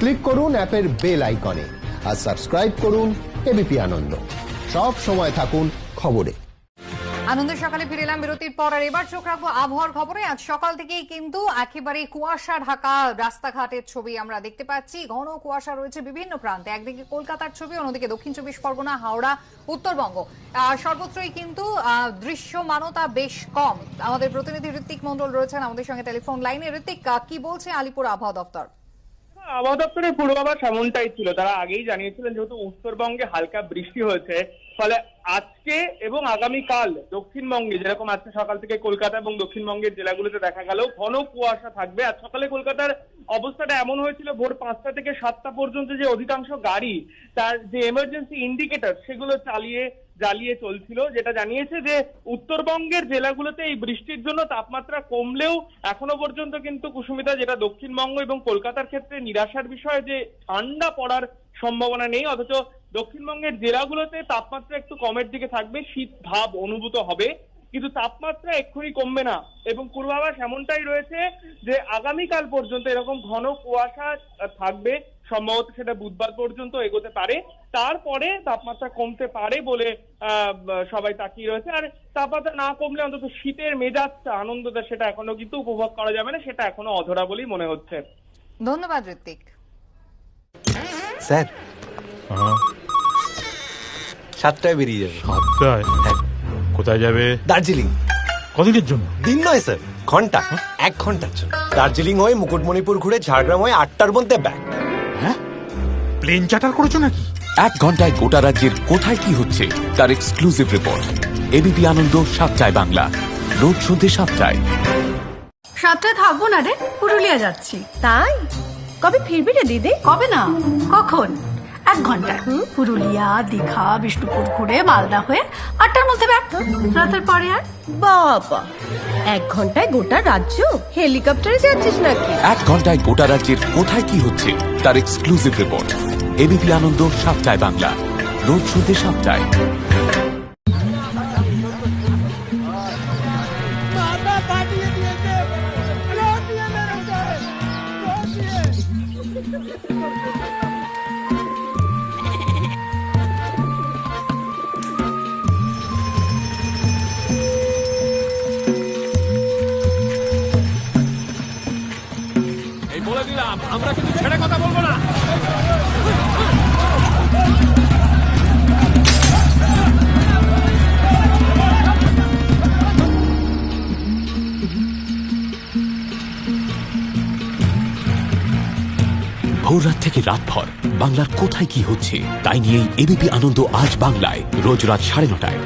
Click করুন অ্যাপের bell আইকনে আর সাবস্ক্রাইব করুন এবিপি আনন্দ। সব সময় থাকুন খবরে। আনন্দের সকালে ফিরে এলাম বিরতির পর আর এবার চোখ রাখব আবহাওয়ার খবরে। আজ সকাল থেকেই কিন্তু একেবারে কুয়াশা ঢাকা রাস্তাঘাটের ছবি আমরা দেখতে পাচ্ছি। ঘন কুয়াশা রয়েছে বিভিন্ন প্রান্তে। একদিকে কলকাতার ছবি, অন্যদিকে দক্ষিণ চব্বিশ পরগনা, হাওড়া, উত্তরবঙ্গ। সর্বত্রই কিন্তু দৃশ্যমানতা বেশ কম। আমাদের প্রতিনিধি ঋত্বিক মন্ডল রয়েছেন আমাদের সঙ্গে টেলিফোন লাইনে। ঋত্বিক কি বলছে আলিপুর আবহাওয়া দপ্তর? আবহাওয়া দপ্তরের পূর্বাভাস এমনটাই ছিল। তারা আগেই জানিয়েছিলেন যেহেতু উত্তরবঙ্গে হালকা বৃষ্টি হয়েছে, ফলে আজকে এবং আগামীকাল দক্ষিণবঙ্গে, যেরকম আজকে সকাল থেকে কলকাতা এবং দক্ষিণবঙ্গের জেলাগুলোতে দেখা গেল, ঘন কুয়াশা থাকবে। আজ সকালে কলকাতার অবস্থাটা এমন হয়েছিল, ভোর পাঁচটা থেকে সাতটা পর্যন্ত যে অধিকাংশ গাড়ি, তার যে এমার্জেন্সি ইন্ডিকেটর সেগুলো চালিয়ে জ্বালিয়ে চলছিল, যেটা জানিয়েছে যে উত্তরবঙ্গের জেলাগুলোতে এই বৃষ্টির জন্য তাপমাত্রা কমলেও এখনও পর্যন্ত কিন্তু কুসুমিতা যেটা দক্ষিণবঙ্গ এবং কলকাতার ক্ষেত্রে নিরাশার বিষয় যে ঠান্ডা পড়ার সম্ভাবনা নেই, অথচ দক্ষিণবঙ্গের জেলাগুলোতে তাপমাত্রা একটু কমের দিকে থাকবে, শীত ভাব অনুভূত হবে। কিন্তু তাপমাত্রা এক্ষুনি কমবে না। এবং পূর্বাভাস এমনটাই রয়েছে যে আগামীকাল পর্যন্ত এরকম ঘন কুয়াশা থাকবে। সম্ভবত সেটা বুধবার পর্যন্ত এগোতে পারে। তারপরে তাপমাত্রা কমতে পারে বলে আহ, সবাই তাকিয়ে রয়েছে। আর তাপমাত্রা না কমলে অন্তত শীতের মেজাজটা আনন্দটা সেটা এখনও কিন্তু উপভোগ করা যাবে না সেটা এখনও অধরা বলেই মনে হচ্ছে। ধন্যবাদ ঋত্বিক। স্যার সাতটায় বেরিয়ে যাবে। সাতটায়? কোথায় যাবে? দার্জিলিং। কদিনের জন্য? দিন নয় স্যার ঘণ্টা। এক ঘণ্টার জন্য। দার্জিলিং হয়ে মুকুটমণিপুর ঘুরে ঝাড়গ্রাম হয়ে আটটার মধ্যে ব্যাক হ্যাঁ? প্লেন চার্টার করেছ নাকি? এক ঘন্টায় গোটা রাজ্যের কোথায় কি হচ্ছে তার এক্সক্লুসিভ রিপোর্ট এবিপি আনন্দ সাতটায় বাংলা। রোজ সন্ধ্যে সাতটায়। সাতটায় থাকব না রে পুরুলিয়া যাচ্ছি। তাই? কবে ফিরবি রে দিদি? কবে না? কখন? এক ঘন্টায় পুরুলিয়া দীঘা বিষ্ণুপুর ঘুরে মালদা হয়ে আটটার মধ্যে ব্যাক রাতের পরে আর? বাবা এক ঘন্টায় গোটা রাজ্য? হেলিকপ্টারে যাচ্ছিস নাকি? এক ঘন্টায় গোটা রাজ্যের কোথায় কি হচ্ছে তার এক্সক্লুসিভ রিপোর্ট এবিপি আনন্দ সাতটায় বাংলা। রোজ সন্ধ্যে সাতটায়। এই আমরা কিন্তু ছেড়ে কথা বলব না। ভোর রাত থেকে রাতভর বাংলার কোথায় কি হচ্ছে, তাই নিয়েই এবিপি আনন্দ আজ বাংলায়, রোজ রাত সাড়ে নটায়।